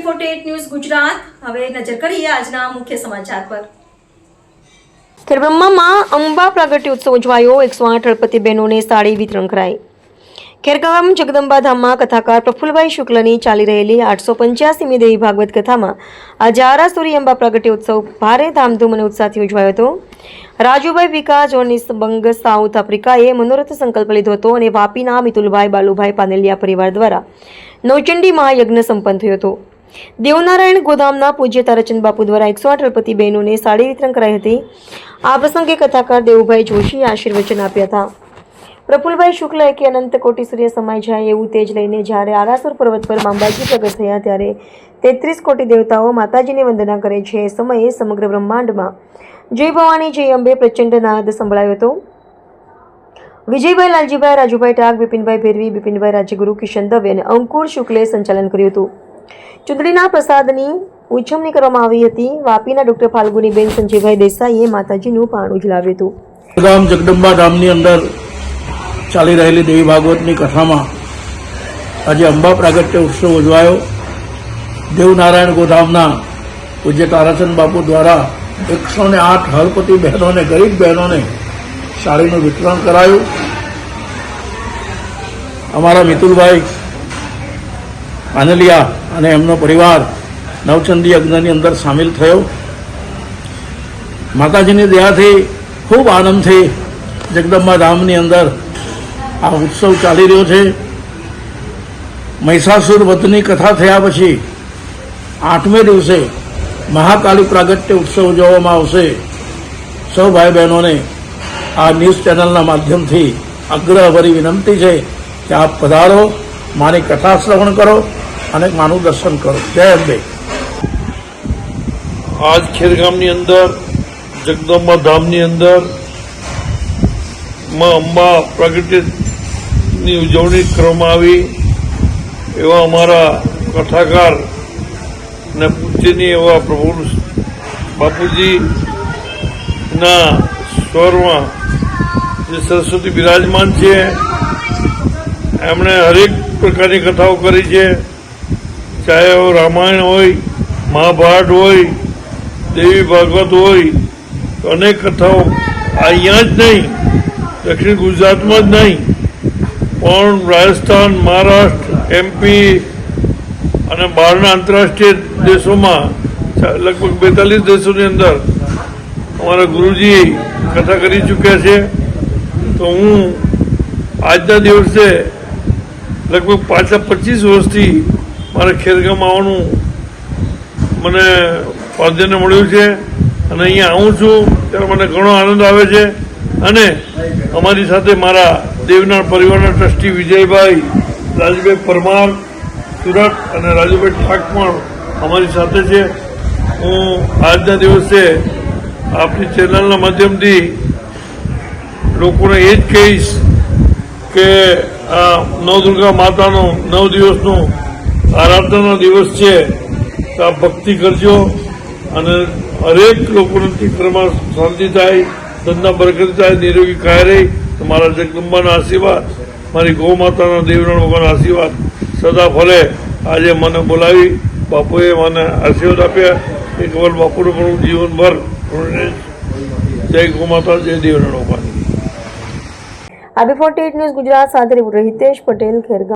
Forty news Gujarat. હવે નજર કરીએ આજના મુખ્ય સમાચાર પર. ખેરબ્રહ્મામાં અંબા પ્રાગટ્ય ઉત્સવ ઉજવાયો. એકસો આઠ હળપતિ બહેનોને સાડી વિતરણ કરાઈ. ખેરગામ જગદંબા ધામમાં કથાકાર પ્રફુલભાઈ શુક્લની ચાલી રહેલી આઠસો પંચ્યાસીમી દેવી ભાગવત કથામાં આજે આરાસુરી અંબા પ્રગટ્ય ઉત્સવ ભારે ધામધૂમ અને ઉત્સાહથી ઉજવાયો હતો. રાજુભાઈ વિકા, જોનીસ બંગ, સાઉથ આફ્રિકાએ મનોરથ સંકલ્પ લીધો હતો અને વાપીના મિતુલભાઈ બાલુભાઈ પાનેલિયા પરિવાર દ્વારા નવચંડી મહાયજ્ઞ સંપન્ન થયો હતો. દેવનારાયણ ગોદામના પૂજ્ય તારાચંદ બાપુ દ્વારા એકસો આઠ હળપતિ બહેનોને સાડી વિતરણ કરાઈ હતી. આ પ્રસંગે કથાકાર દેવુભાઈ જોશીએ આશીર્વચન આપ્યા હતા. પ્રફુલભાઈ શુક્લએ કે અનંત કોટી સૂર્ય સમાઈ જાય એવું તેજ લઈને જ્યારે આરાસુર પર્વત પર માંબાજી પ્રગટ થયા ત્યારે તેત્રીસ કોટી દેવતાઓ માતાજીને વંદના કરે છે. એ સમયે સમગ્ર બ્રહ્માંડમાં જય ભવાની જય અંબે પ્રચંડ નાદ સંભળાયો હતો. વિજયભાઈ લાલજીભાઈ, રાજુભાઈ ટાગ, બિપિનભાઈ ભેરવી, બિપિનભાઈ રાજ્યગુરુ, કિશન દવે અને અંકુર શુક્લે સંચાલન કર્યું હતું. ચૂંટણીના પ્રસાદની ઉજવણી કરવામાં આવી હતી. વાપીના ડોક્ટર ફાલ્ગુનીબેન સંજયભાઈ દેસાઈએ માતાજીનું પાણ ઉજલાવ્યું હતું. ગામ જગદંબા ધામની અંદર ચાલી રહેલી દેવી ભાગવતની કથામાં આજે અંબા પ્રાગટ્ય ઉત્સવ ઉજવાયો. દેવનારાયણ ગોધામના પૂજ્ય તારાચંદ બાપુ દ્વારા એકસો ને આઠ હળપતિ બહેનોને, ગરીબ બહેનોને સાડીનું વિતરણ કરાયું. અમારા મિતુલભાઈ આનલિયા અને એમનો પરિવાર નવચંદી યજ્ઞની અંદર સામેલ થયો. માતાજીની દયાથી ખૂબ આનંદથી જગદંબા ધામની અંદર આ ઉત્સવ ચાલી રહ્યો છે. મહિષાસુર વધની કથા થયા પછી આઠમે દિવસે મહાકાલી પ્રાગટ્ય ઉત્સવ ઉજવવામાં આવશે. સૌ ભાઈ બહેનોને આ ન્યૂઝ ચેનલના માધ્યમથી આગ્રહભરી વિનંતી છે કે આપ પધારો માની કથા શ્રવણ કરો અને માનું દર્શન કરો. જય અંબે. આજ ખેરગામની અંદર, જગદંબા ધામની અંદરમાં અંબા પ્રાગટ્યની ઉજવણી કરવામાં આવી એવા અમારા કથાકાર ને પૂજ્યની એવા પ્રભુ બાપુજીના સ્વરમાં જે સરસ્વતી બિરાજમાન છે, એમણે હરેક પ્રકારની કથાઓ કરી છે. ચાહે રામાયણ હોય, મહાભારત હોય, દેવી ભાગવત હોય અનેક કથાઓ અહીંયા જ નહીં, દક્ષિણ ગુજરાતમાં જ નહીં પણ રાજસ્થાન, મહારાષ્ટ્ર એમપી અને બહારના આંતરરાષ્ટ્રીય દેશોમાં, લગભગ બેતાલીસ દેશોની અંદર અમારા ગુરુજી કથા કરી ચૂક્યા છે. તો હું આજના દિવસે લગભગ પાછલા પચીસ વર્ષથી મારે ખેરગામ આવવાનું મને સૌજન્ય મળ્યું છે અને અહીંયા આવું છું, ત્યારે મને ઘણો આનંદ આવે છે અને અમારી સાથે મારા દેવનાર પરિવારના ટ્રસ્ટી વિજયભાઈ, રાજુભાઈ પરમાર, સુરત અને રાજુભાઈ ઠાક પણ અમારી સાથે છે. હું આજના દિવસે આપની ચેનલના માધ્યમથી લોકોને એ જ કહીશ કે આ નવદુર્ગા માતાનો નવ દિવસનો આરાધનાનો દિવસ છે. તો આ ભક્તિ કરજો અને હરેક લોકોને ચિત્રમાં શાંતિ થાય, ધંધા બરકત થાય, નિરોગી કાય રહી. તો મારા જગદંબાના આશીર્વાદ, મારી ગૌ માતાના દેવરણ ભગવાનના આશીર્વાદ, સદા ફલે આજે મને બોલાવી બાપુએ મને આશીર્વાદ આપ્યા. એ કેવલ બાપુનું પણ જીવનભર જય ગૌ માતા જય દેવરણ ભગવાન. આબી ફોર્ટી ન્યૂઝ ગુજરાત સાથે રિપોર્ટર પટેલ ખેરગામ.